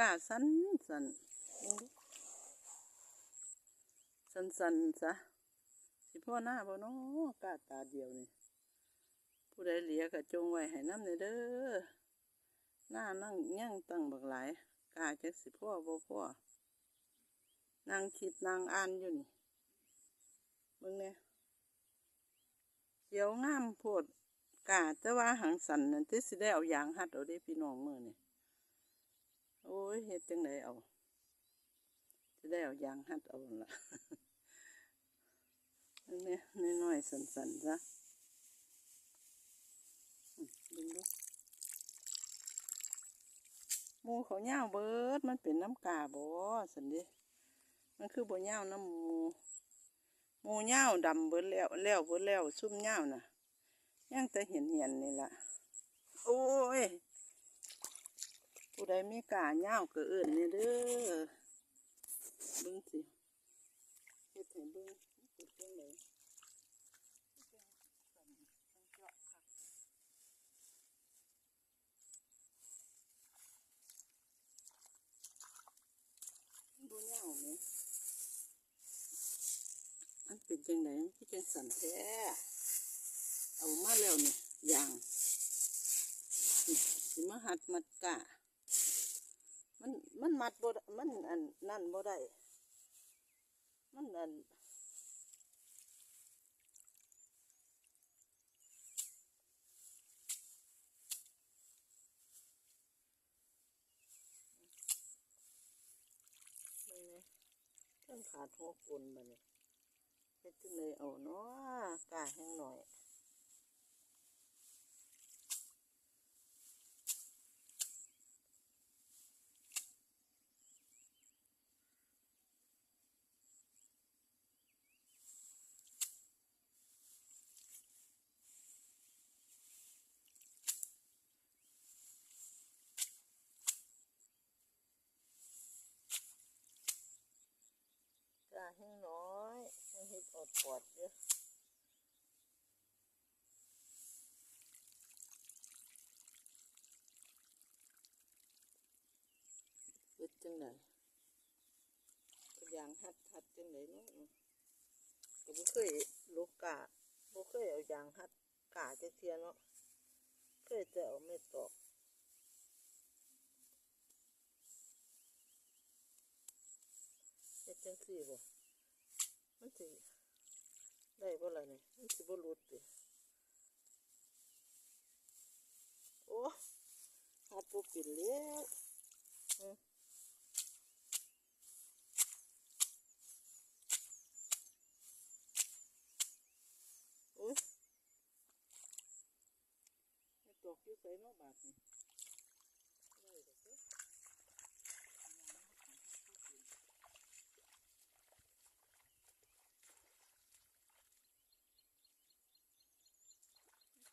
กาสันสันสันสันซะสิพ่อหน้าบ่เนาะกาตาเดียวนี่ผู้ใดเหลียก็จงไว้ให้น้ำเด้อหน้านั่งย่างตั้งบักหลายกาจักสิพ่อบ่พ่อนางคิดนางอ่านอยู่นี่เบิ่งเนี่ยเขียวงามโพดกาแต่ว่าหางสันนั่นที่สิได้เอายางหัดเอาได้พี่น้องมื้อนี่ โอ้ยเฮ็ดจังไดเอาจะได้เอายางหัดเอาล่ะนนี้น้อยๆสันๆซะดึงดูมูเขาย่าเบิดมันเป็นน้ำกาบ่สันดิมันคือบ่ย่าน้ำมูมูย่าดำเบิดแล้วแล้วเบิดแล้วซุ่มย่าวน่ะย่างแต่เห็นเห็นๆนี่ล่ะโอ้ ใดมีกาเง่าวก็เอื่นเนี่ยเด้อเบิ่งสิเฮ็ดให้เบิ่งมันเป็นจังไดบ่เง่าวแหมมันเป็นจังไดมันคือจังสันแท้เอามาแล้วนี่อย่างสิมาหัดมัดกา มันมันมัดบ่ได้มันอันนั่นบ่ได้ มันอันนี่นะเพิ่งขาดหัวกลนมาเนี่ยเฮ็ดจังเลยเอาเนาะกาแห้งหน่อย กาแห้งน้อยยังเฮ็ ดอดปอดเยอะเฮ็ดจังไดก็ยางหัดหัดจังไดเนาะก็บ่เคยลูกกาบ่เคยเอายางหัดกาจักเทียเนาะเคยแต่เอาเม็ดตอกเฮ็ดจังซี่บ่ มันสิได้บ่ล่ะนี่มันสิบ่หลุดติโอ้หัดบ่เป็นแล้วโอ้ยตกอยู่ไสเนาะบาดนี่ได้ดอกเด้อ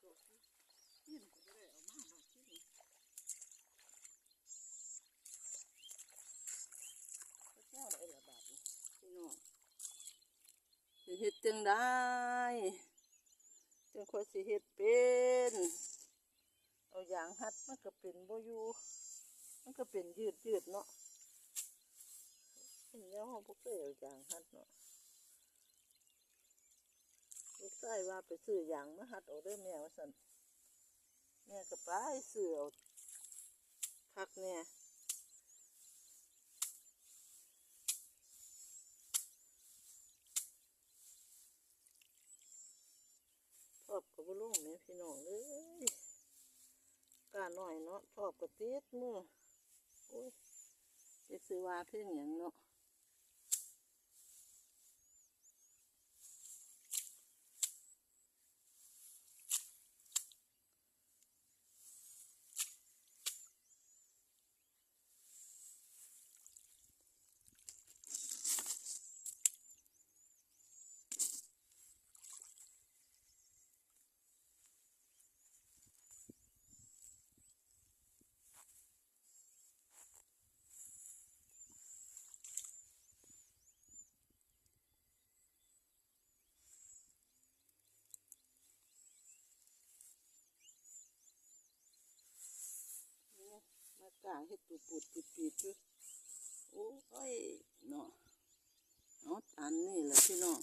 ตัวที่ก็ไม่ได้เอามาบาดที่นี่ก็เจ้าได้ละบาทนี่พี่น้องสิ เฮ็ดจังได้จังค่อยสิเฮ็ดเป็น เอาอย่างหัดมันก็เป็นบ่อยู่มันก็เป็นยืดยืดเนาะเห็นแล้วเขาบ่เคยเอาอย่างหัดเนาะลูกชายว่าไปซื้ออย่างมาหัดเอาเด้แม่ว่าสันแม่ก็ไปซื้อเอาพักเนี่ย อบกับบุลุงแม่พี่น้องเอ้ยกล้าหน่อยเนาะชอบกับติดมือโอ้ยไปซื้อวาเพื่อนอย่างเนาะากกลาเห็ดปูดปูดปิดปีดโอ้ยเนาะเนาะอันนี้แหละพี่น้อง